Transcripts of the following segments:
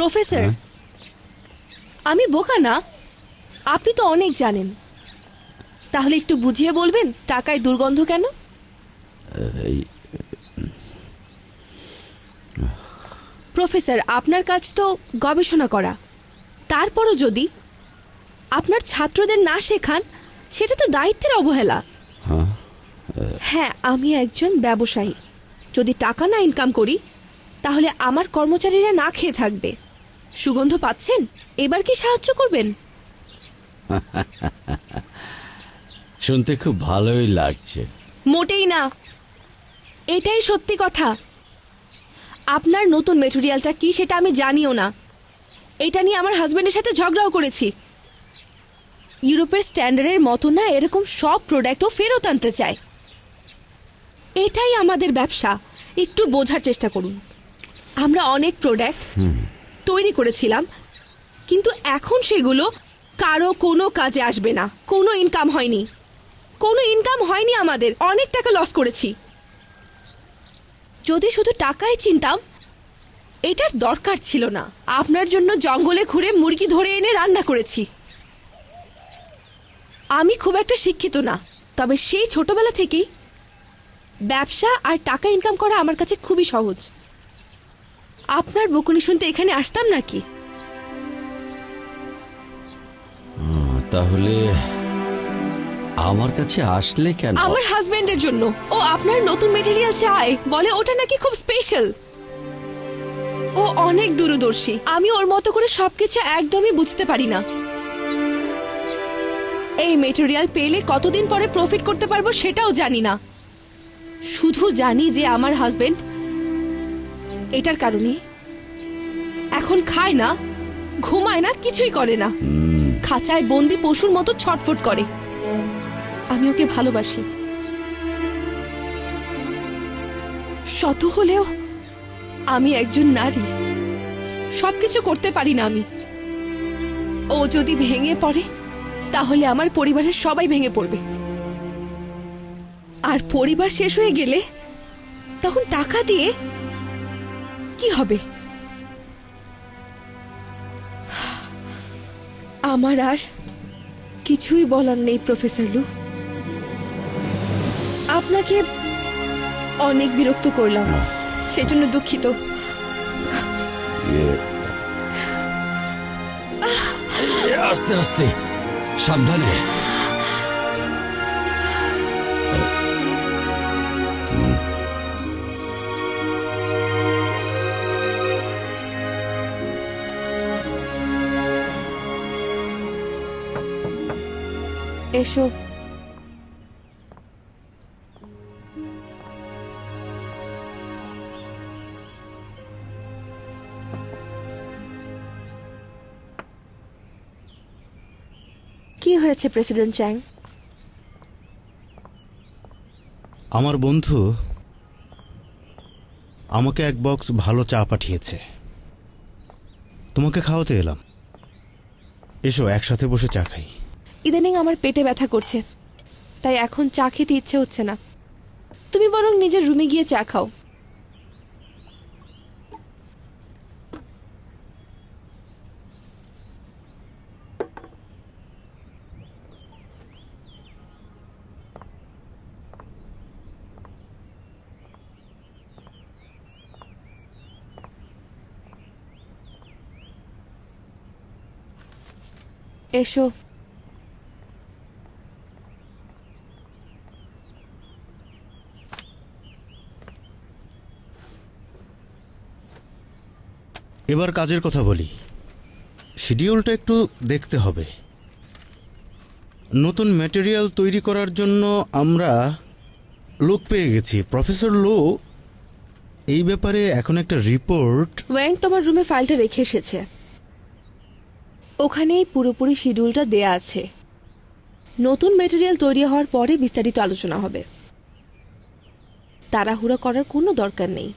Professor আমি বোকা না? আপনি তো অনেক জানেন। তাহলে একটু বুঝিয়ে বলবেন টাকায় দুর্গন্ধ কেন? প্রফেসর আপনার কাজ তো গবেষণা করা। তারপরও যদি আপনার ছাত্রদের না শেখান সেটা তো দায়িত্বের অবহেলা। হ্যাঁ আমি একজন ব্যবসায়ী। যদি টাকা না ইনকাম করি তাহলে আমার কর্মচারীরা না খেয়ে থাকবে। সুগন্ধ পাচ্ছেন? এবার কি সাহায্য করবেন? শুনতে খুব ভালোই লাগছে। মোটেই না। এটাই সত্যি কথা। আপনার নতুন মেটেরিয়ালটা কি সেটা আমি জানিও না। এটা নিয়ে আমার হাজবেন্ডের সাথে ঝগড়াও করেছি। ইউরোপের স্ট্যান্ডার্ডের মতো না এরকম সব প্রোডাক্টও ফেরত আনতে চায়। এটাই আমাদের ব্যবসা। একটু বোঝার চেষ্টা করুন। আমরা অনেক প্রোডাক্ট তৈরি করেছিলাম, কিন্তু এখন সেগুলো কারও কোনো কাজে আসবে না। কোনো ইনকাম হয়নি। কোনো ইনকাম হয়নি আমাদের। অনেক টাকা লস করেছি। যদি শুধু টাকাই চিনতাম, এটার দরকার ছিল না। আপনার জন্য জঙ্গলে ঘুরে মুরগি ধরে এনে রান্না করেছি। আমি খুব একটা শিক্ষিত না, তবে সেই ছোটবেলা থেকেই ব্যবসা আর টাকা ইনকাম করা আমার কাছে খুবই সহজ। আপনার বকুনি শুনতে এখানে আসতাম নাকি? তাহলে আমার কাছে আসলে কেন? আমার হাজবেন্ডের জন্য। ও আপনার নতুন মেটেরিয়াল চায়। বলে ওটা নাকি খুব স্পেশাল ও অনেক দূরদর্শী। আমি ওর মতো করে সবকিছু একদমই বুঝতে পারি না। এই মেটেরিয়াল পেলে কতদিন পরে প্রফিট করতে পারব সেটাও জানি না। শুধু জানি যে আমার হাজবেন্ড এটার কারণে। এখন খায় না, ঘুমায় না, কিছুই করে না। খাঁচায় বন্দি পশুর মতো ছটফট করে। আমি ওকে ভালোবাসি। শত হলেও আমি একজন নারী। সবকিছু করতে পারি না আমি। ও যদি ভেঙে পড়ে, তাহলে আমার পরিবারের সবাই ভেঙে পড়বে। আর পরিবার শেষ হয়ে গেলে তখন টাকা দিয়ে কি হবে? আমার আর কিছুই বলার নেই প্রফেসর লু। আপনাকে অনেক বিরক্ত করলাম সেজন্য দুঃখিত। এ, আস্তে আস্তে সাবধানে। এসো। কি হয়েছে, প্রেসিডেন্ট চ্যাং? আমার বন্ধু আমাকে এক বক্স ভালো চা পাঠিয়েছে। তোমাকে খাওয়াতে এলাম। এসো, একসাথে বসে চা খাই। ইদানিং আমার পেটে ব্যথা করছে। তাই এখন চা খেতে ইচ্ছে হচ্ছে না। তুমি বরং নিজের রুমে গিয়ে চা খাও। এসো। এবার কাজের কথা বলি। শিডিউলটা একটু দেখতে হবে। নতুন ম্যাটেরিয়াল তৈরি করার জন্য আমরা লোক পেয়ে গেছি। প্রফেসর লো এই ব্যাপারে এখন একটা রিপোর্ট ওয়াং তোমার রুমে ফাইলটা রেখে এসেছে। ওখানেই পুরোপুরি শিডিউলটা দেয়া আছে। নতুন মেটেরিয়াল তৈরি হওয়ার পরে বিস্তারিত আলোচনা হবে। তাড়াহুড়া করার কোনো দরকার নেই।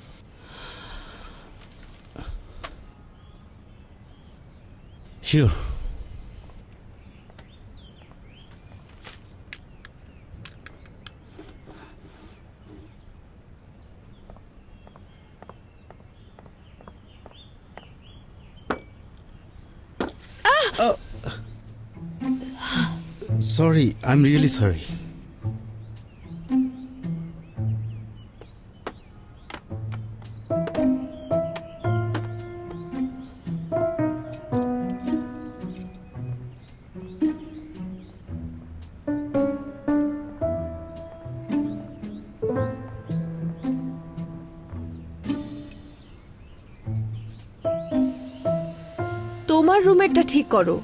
Sure sorry I am really sorry তোমার রুমেরটা ঠিক করো।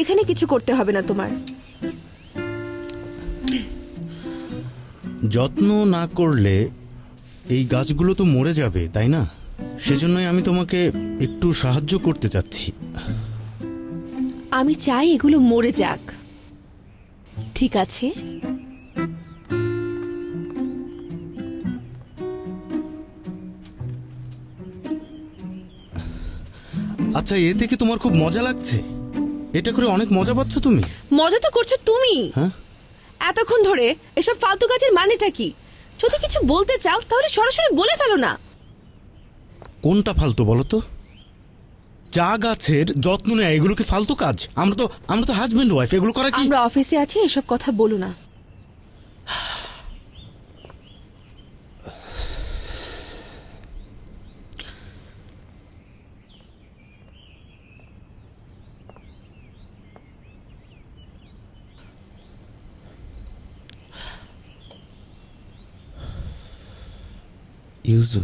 এখানে কিছু করতে হবে না তোমার। যত্ন না করলে এই গাছগুলো তো মরে যাবে, তাই না? সেজন্যই আমি তোমাকে একটু সাহায্য করতে চাচ্ছি। আমি চাই এগুলো মরে যাক। ঠিক আছে। আচ্ছা এ থেকে তোমার খুব মজা লাগছে। এটা করে অনেক মজা পাচ্ছ তুমি। মজা তো করছ তুমি। হ্যাঁ? এতক্ষণ ধরে এসব ফালতু কাজের মানেটা কি? যদি কিছু বলতে চাও তাহলে সরাসরি বলে ফেলো না। কোনটা ফালতু বলো তো? চা গাছের যত্ন নেয় এগুলো কি ফালতু কাজ? আমরা তো আমরা তো হাজবেন্ড ওয়াইফ এগুলো করা কি? আমরা অফিসে আছি এসব কথা বলো না। ইউজু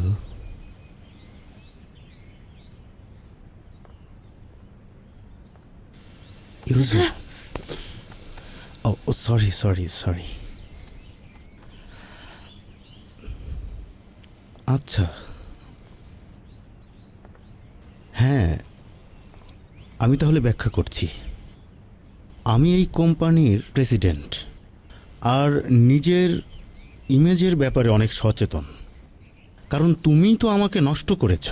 ও সরি সরি সরি আচ্ছা হ্যাঁ আমি তাহলে ব্যাখ্যা করছি। আমি এই কোম্পানির প্রেসিডেন্ট, আর নিজের ইমেজের ব্যাপারে অনেক সচেতন। কারণ তুমিই তো আমাকে নষ্ট করেছ।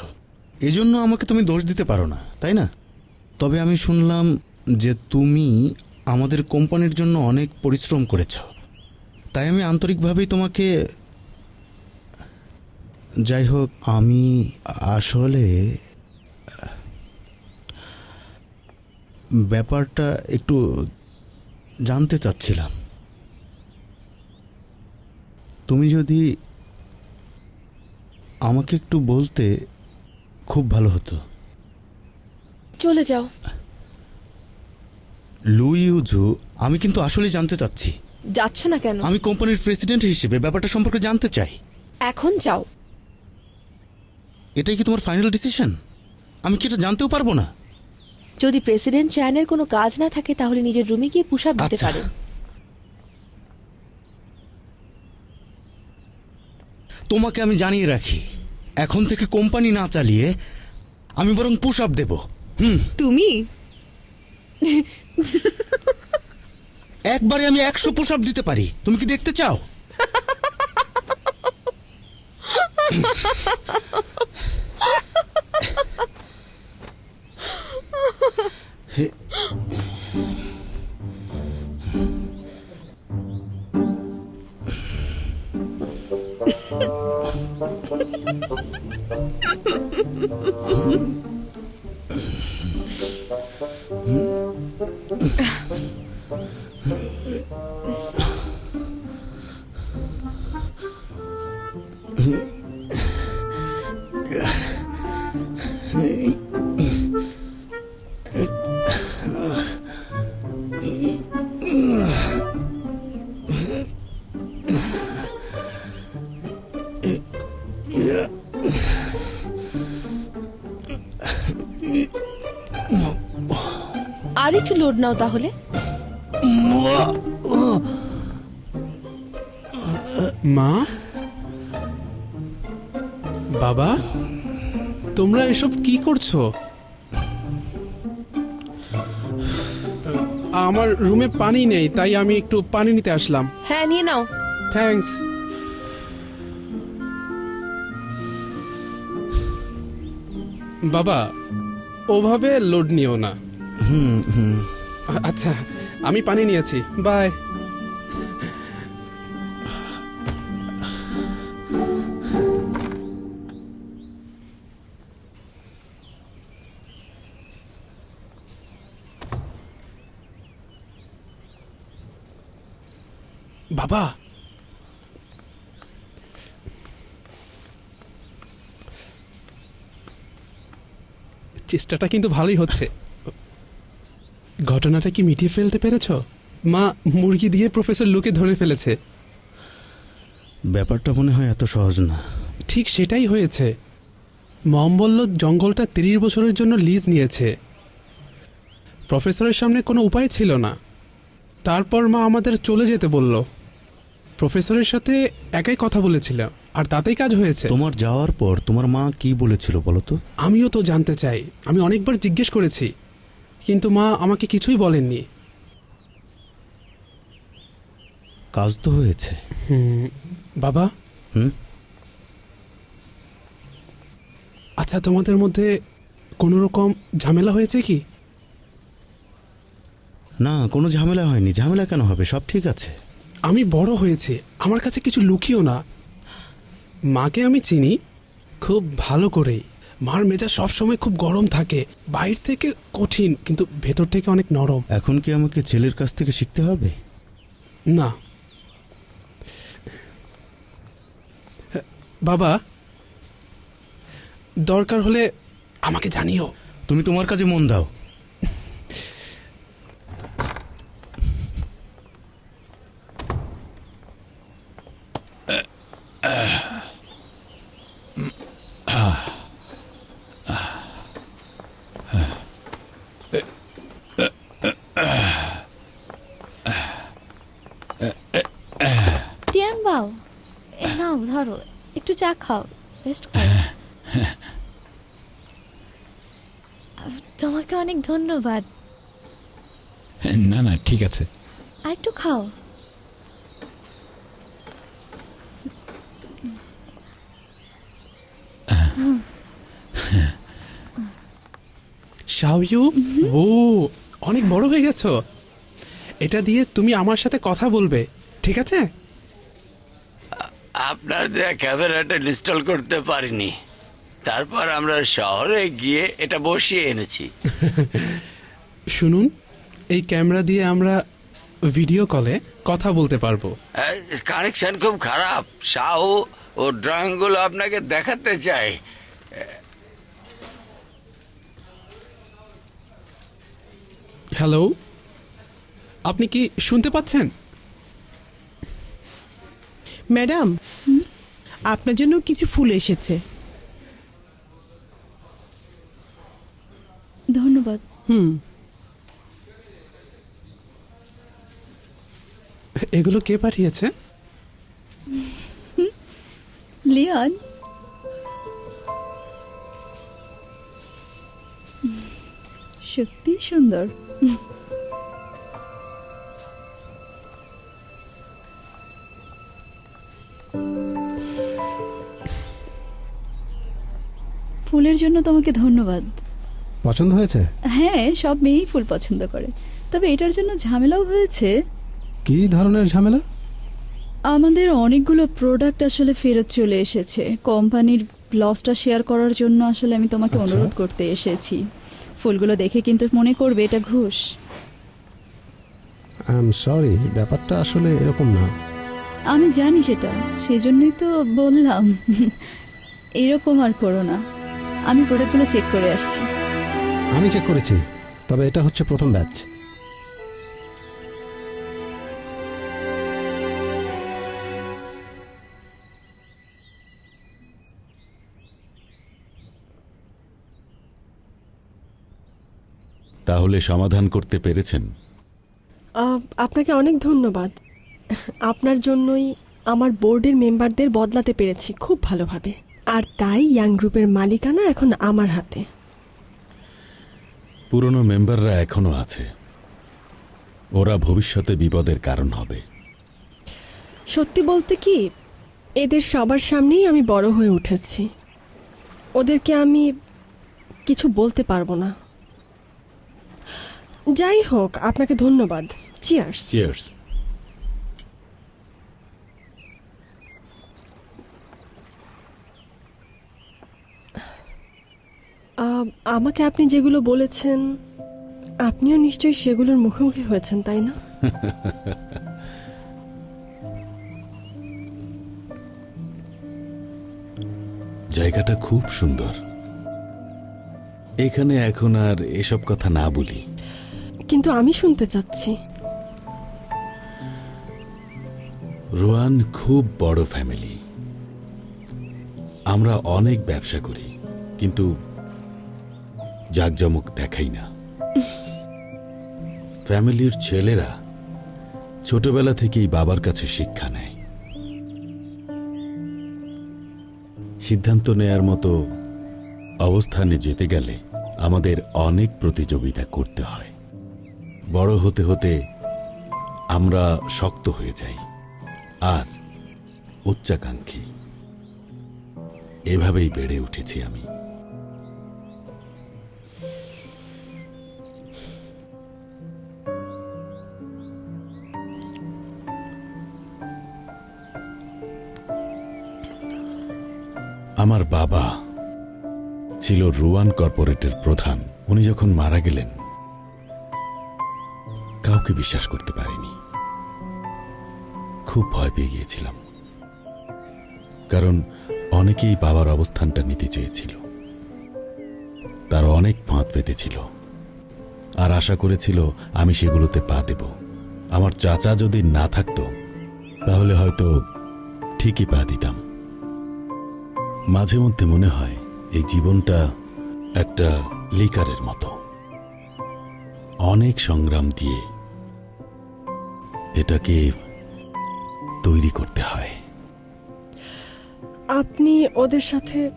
এজন্য আমাকে তুমি দোষ দিতে পারো না, তাই না? তবে আমি শুনলাম যে তুমি আমাদের কোম্পানির জন্য অনেক পরিশ্রম করেছ। তাই আমি আন্তরিকভাবেই তোমাকে যাই হোক, আমি আসলে, ব্যাপারটা একটু জানতে চাচ্ছিলাম। তুমি যদি আমাকে একটু বলতে, খুব ভালো হতো। চলে যাও। লুইউজু আমি কিন্তু আসলে জানতে চাচ্ছি। যাচ্ছ না কেন? আমি কোম্পানির প্রেসিডেন্ট হিসেবে ব্যাপারটা সম্পর্কে জানতে চাই। এখন যাও। এটাই কি তোমার ফাইনাল ডিসিশন? আমি কি এটা জানতেও পারব না? যদি প্রেসিডেন্ট চ্যানের কোনো কাজ না থাকে তাহলে নিজের রুমে গিয়ে পুশ আপ দিতে আচ্ছা। পারেন তোমাকে আমি জানিয়ে রাখি এখন থেকে কোম্পানি না চালিয়ে আমি বরং পুশ আপ দেব তুমি? একবারে আমি একশো পুশ আপ দিতে পারি। তুমি কি দেখতে চাও? আর একটু লোড নাও তাহলে। মা? বাবা? তোমরা এসব কি করছ? আমার রুমে পানি নেই তাই আমি একটু পানি নিতে আসলাম। হ্যাঁ নিয়ে নাও। থ্যাঙ্কস বাবা ওভাবে লোড নিও না। হুম হুম। আচ্ছা আমি পানি নিয়েছি। বাই বাবা। চেষ্টাটা কিন্তু ভালোই হচ্ছে। ঘটনাটা কি মিটিয়ে ফেলতে পেরেছ? মা মুরগি দিয়ে প্রফেসর লুকে ধরে ফেলেছে। ব্যাপারটা মনে হয় এত সহজ না। ঠিক সেটাই হয়েছে। মম বলল জঙ্গলটা তিরিশ বছরের জন্য লিজ নিয়েছে। প্রফেসরের সামনে কোনো উপায় ছিল না। তারপর মা আমাদের চলে যেতে বলল। প্রফেসরের সাথে একাই কথা বলেছিলাম আর তাতেই কাজ হয়েছে। তোমার যাওয়ার পর তোমার মা কি বলেছিল বলো তো? আমিও তো জানতে চাই আমি অনেকবার জিজ্ঞেস করেছি কিন্তু মা আমাকে কিছুই বলেননি। কাজ তো হয়েছে। বাবা? হুম? আচ্ছা তোমাদের মধ্যে কোনো রকম ঝামেলা হয়েছে কি? না কোনো ঝামেলা হয়নি। ঝামেলা কেন হবে? সব ঠিক আছে। আমি বড় হয়েছি আমার কাছে কিছু লুকিও না। মাকে আমি চিনি খুব ভালো করেই। মার মেজাজ সবসময় খুব গরম থাকে বাইর থেকে কঠিন কিন্তু ভেতর থেকে অনেক নরম। এখন কি আমাকে ছেলের কাছ থেকে শিখতে হবে? না। বাবা দরকার হলে আমাকে জানিও। তুমি তোমার কাছে মন দাও টিয়াং বাও এ নাও ধরো একটু চা খাও রেস্ট করো তোমাকে অনেক ধন্যবাদ। না না ঠিক আছে। আর একটু খাও। শাওয়ু ও অনেক বড় হয়ে গেছো। এটা দিয়ে তুমি আমার সাথে কথা বলবে ঠিক আছে? আপনার দেয়া ক্যামেরাটা ইনস্টল করতে পারিনি। তারপর আমরা শহরে গিয়ে এটা বসিয়ে এনেছি। শুনুন এই ক্যামেরা দিয়ে আমরা ভিডিও কলে কথা বলতে পারব। কানেকশন খুব খারাপ। শাহু ও ড্রয়িংগুলো আপনাকে দেখাতে চাই। হ্যালো আপনি কি শুনতে পাচ্ছেন? ম্যাডাম আপনার জন্য কিছু ফুল এসেছে ধন্যবাদ হুম। এগুলো কে পাঠিয়েছে? লিওন। সত্যি সুন্দর। ফুলের জন্য তোমাকে ধন্যবাদ। পছন্দ হয়েছে? হ্যাঁ সব মেয়েই ফুল পছন্দ করে। তবে এটার জন্য ঝামেলাও হয়েছে। কী ধরনের ঝামেলা? আমাদের অনেকগুলো প্রোডাক্ট আসলে ফেরত চলে এসেছে। কোম্পানির লসটা শেয়ার করার জন্য আসলে আমি তোমাকে আচ্ছা। অনুরোধ করতে এসেছি। ফুলগুলো দেখে কিন্তু মনে করবে এটা ঘুষ। আই এম সরি ব্যাপারটা আসলে এরকম না। আমি জানি সেটা সেই জন্যই তো বললাম। এরকম আর করো না। আমি প্রোডাক্টগুলো চেক করে আসছি। আমি চেক করেছি তবে এটা হচ্ছে প্রথম ব্যাচ তাহলে সমাধান করতে পেরেছেন। আহ, আপনাকে অনেক ধন্যবাদ। আপনার জন্যই আমার বোর্ডের মেম্বারদের বদলাতে পেরেছি খুব ভালোভাবে। আর তাই ইয়াং গ্রুপের মালিকানা এখন আমার হাতে। পুরনো মেম্বাররা এখনও আছে। ওরা ভবিষ্যতে বিপদের কারণ হবে। সত্যি বলতে কি এদের সবার সামনেই আমি বড় হয়ে উঠেছি। ওদেরকে আমি কিছু বলতে পারব না। যাই হোক আপনাকে ধন্যবাদ। চিয়ার্স চিয়ার্স আমাকে আপনি যেগুলো বলেছেন আপনিও নিশ্চয়ই সেগুলোর মুখোমুখি হয়েছেন তাই না? জায়গাটা খুব সুন্দর। এখানে এখন আর এসব কথা না বলি। কিন্তু আমি শুনতে চাচ্ছি। রোয়ান খুব বড় ফ্যামিলি। আমরা অনেক ব্যবসা করি কিন্তু জাকজমক দেখাই না। ফ্যামিলির ছেলেরা ছোটবেলা থেকেই বাবার কাছে শিক্ষা নেয়। সিদ্ধান্ত নেয়ার মতো অবস্থানে যেতে গেলে আমাদের অনেক প্রতিযোগিতা করতে হয়। বড় হতে হতে আমরা শক্ত হয়ে যাই আর উচ্চাকাঙ্ক্ষী। এভাবেই বেড়ে উঠেছি আমি। আমার বাবা ছিল রুয়ান কর্পোরেটের প্রধান। উনি যখন মারা গেলেন, কাউকে বিশ্বাস করতে পারিনি। খুব ভয় পেয়ে গিয়েছিলাম। কারণ অনেকেই বাবার অবস্থানটা নিতে চেয়েছিল। তার অনেক ফাঁদ পেতেছিল। আর আশা করেছিল, আমি সেগুলোতে পা দেব। আমার চাচা যদি না থাকতো, তাহলে হয়তো ঠিকই পা দিতাম। মাঝে মধ্যে মনে হয় এই জীবনটা একটা লিকারের মতো। অনেক সংগ্রাম দিয়ে এটাকে তৈরি করতে হয়। আপনি ওদের সাথে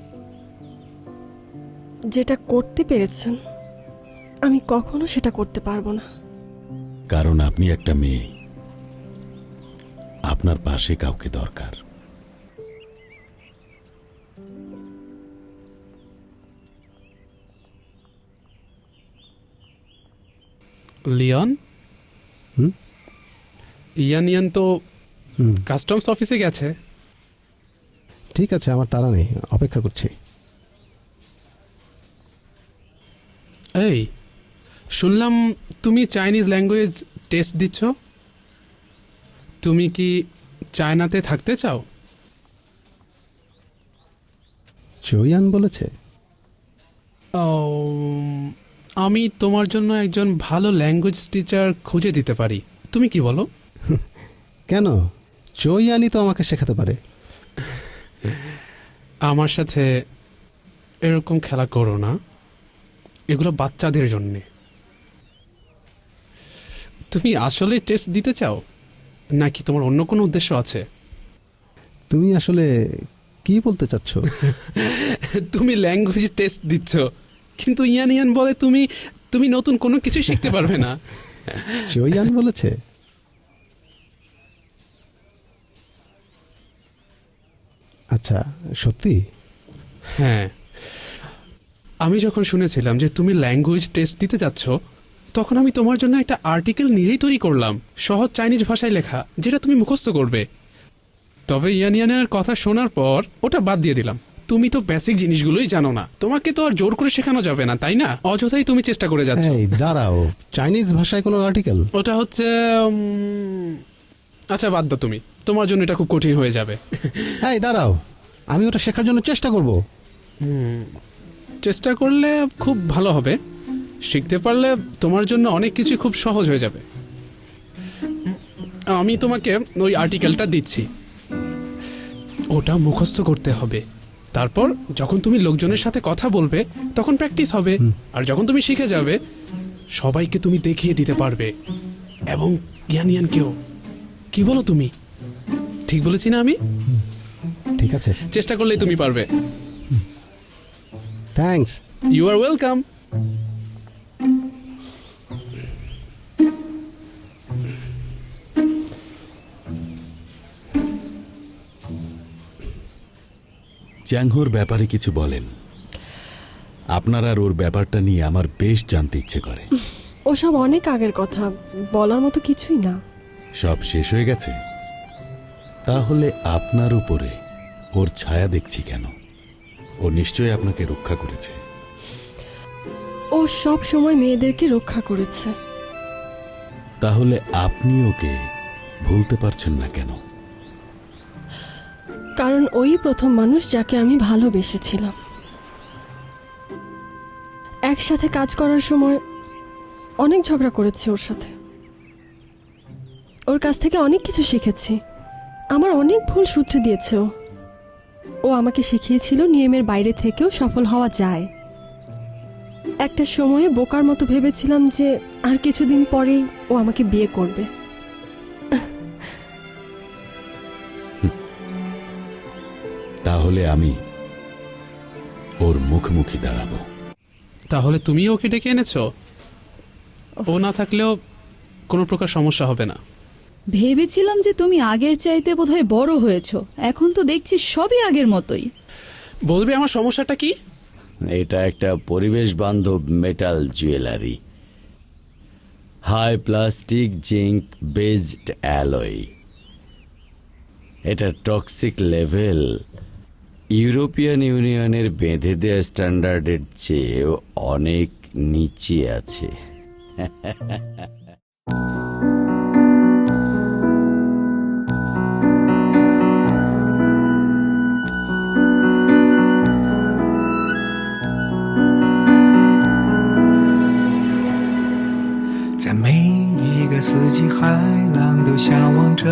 যেটা করতে পেরেছেন আমি কখনো সেটা করতে পারব না। কারণ আপনি একটা মেয়ে। আপনার পাশে কাউকে দরকার। লিয়ন? ইয়ান ইয়ান তো কাস্টমস অফিসে গেছে। ঠিক আছে আমার তারা নেই অপেক্ষা করছি। এই শুনলাম তুমি চাইনিজ ল্যাঙ্গুয়েজ টেস্ট দিচ্ছ। তুমি কি চায়নাতে থাকতে চাও? চৈয়ান বলেছে। ও, আমি তোমার জন্য একজন ভালো ল্যাঙ্গুয়েজ টিচার খুঁজে দিতে পারি। তুমি কি বলো? কেন? চৈয়ানই তো আমাকে শেখাতে পারে। আমার সাথে এরকম খেলা করো না। এগুলো বাচ্চাদের জন্যে। তুমি আসলে টেস্ট দিতে চাও? নাকি তোমার অন্য কোনো উদ্দেশ্য আছে? তুমি আসলে কি বলতে চাচ্ছ? তুমি ল্যাঙ্গুয়েজ টেস্ট দিচ্ছ। কিন্তু ইয়ান ইয়ান বলে তুমি তুমি নতুন কোনো কিছু শিখতে পারবে না। চৈয়ান বলেছে। আচ্ছা সত্যি? হ্যাঁ। আমি যখন শুনেছিলাম যে তুমি ল্যাঙ্গুয়েজ টেস্ট দিতে যাচ্ছ তখন আমি তোমার জন্য একটা আর্টিকেল নিজেই তৈরি করলাম সহজ চাইনিজ ভাষায় লেখা যেটা তুমি মুখস্থ করবে। তবে ইয়ানিয়ানের কথা শোনার পর ওটা বাদ দিয়ে দিলাম। তুমি তো বেসিক জিনিসগুলোই জানো না। তোমাকে তো আর জোর করে শেখানো যাবে না তাই না? অযথাই তুমি চেষ্টা করে যাচ্ছ। এই দাঁড়াও। চাইনিজ ভাষায় কোনো আর্টিকেল ওটা হচ্ছে উম, আচ্ছা বাদ দাও তুমি। তোমার জন্য এটা খুব কঠিন হয়ে যাবে। এই দাঁড়াও। আমি ওটা শেখার জন্য চেষ্টা করব। চেষ্টা করলে খুব ভালো হবে। শিখতে পারলে তোমার জন্য অনেক কিছু খুব সহজ হয়ে যাবে। আমি তোমাকে ওই আর্টিকেলটা দিচ্ছি। ওটা মুখস্থ করতে হবে। তারপর যখন তুমি লোকজনের সাথে কথা বলবে তখন প্র্যাকটিস হবে। আর যখন তুমি শিখে যাবে সবাইকে তুমি দেখিয়ে দিতে পারবে। এবং ইয়ান ইয়ানকেও কি বলো তুমি? ঠিক বলেছি না আমি? ঠিক আছে। চেষ্টা করলেই তুমি পারবে। থ্যাঙ্কস ইউ আর ওয়েলকাম চ্যাংহোর ব্যাপারে কিছু বলেন। আপনার আর ওর ব্যাপারটা নিয়ে আমার বেশ জানতে ইচ্ছে করে। ওসব অনেক আগের কথা বলার মতো কিছুই না। সব শেষ হয়ে গেছে। তাহলে আপনার উপরে ওর ছায়া দেখছি কেন? ও নিশ্চয়ই আপনাকে রক্ষা করেছে। ও সব সময় মেয়েদেরকে রক্ষা করেছে। তাহলে আপনি ওকে ভুলতে পারছেন না কেন? কারণ ওই প্রথম মানুষ যাকে আমি ভালোবেসেছিলাম। একসাথে কাজ করার সময় অনেক ঝগড়া করেছি ওর সাথে। ওর কাছ থেকে অনেক কিছু শিখেছি। আমার অনেক ভুল সূত্রে দিয়েছে ও। ও আমাকে শিখিয়েছিল নিয়মের বাইরে থেকেও সফল হওয়া যায়। একটা সময়ে বোকার মতো ভেবেছিলাম যে আর কিছুদিন পরেই ও আমাকে বিয়ে করবে। তাহলে আমি ওর মুখোমুখি দাঁড়াবো। তাহলে তুমি ওকে ডেকে এনেছো? ও না থাকলেও কোনো প্রকার সমস্যা হবে না। ভেবেছিলাম যে তুমি আগের চাইতে বোধহয় বড় হয়েছো। এখন তো দেখছি সবই আগের মতোই। বলবে আমার সমস্যাটা কি? এটা একটা পরিবেশ বান্ধব metal jewellery high plastic zinc based alloy এটা টক্সিক লেভেল ইউরোপিয়ান ইউনিয়নের বেঁধে দেওয়া স্ট্যান্ডার্ডের চেয়ে অনেক নিচে আছে在每一个四季，海浪都向往着